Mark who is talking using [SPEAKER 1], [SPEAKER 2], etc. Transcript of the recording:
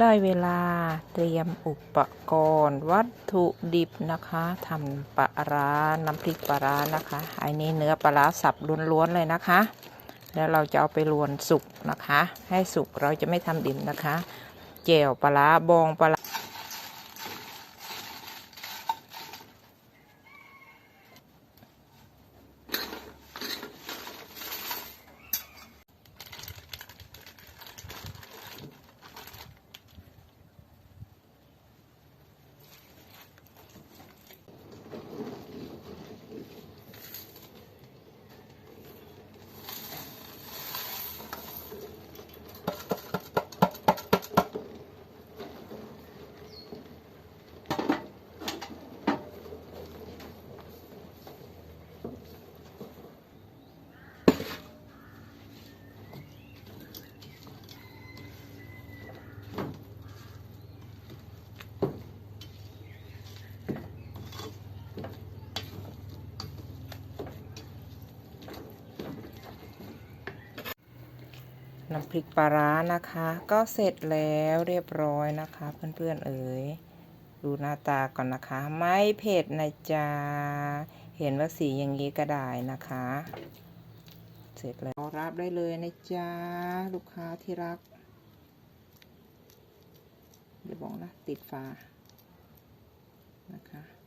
[SPEAKER 1] ได้เวลาเตรียมอุปกรณ์ วัตถุดิบนะคะทำปลาร้าน้ำพริกปลาร้านะคะอันนี้เนื้อปลาร้าสับล้วนๆเลยนะคะ แล้วเราจะเอาไปรวนสุกนะคะ ให้สุกเราจะไม่ทำดิบนะคะแจ่วปลาร้าบองปลา น้ำพริกปลาร้านะคะ ก็เสร็จแล้วเรียบร้อยนะคะ เพื่อนๆเอ๋ยดูหน้าตาก่อนนะคะ ไม่เผ็ดนะจ๊ะเห็นว่าสีอย่างนี้ก็ได้นะคะ เสร็จแล้วรับได้เลยนะจ๊ะลูกค้าที่รักเดี๋ยวบอกนะติดฝานะคะ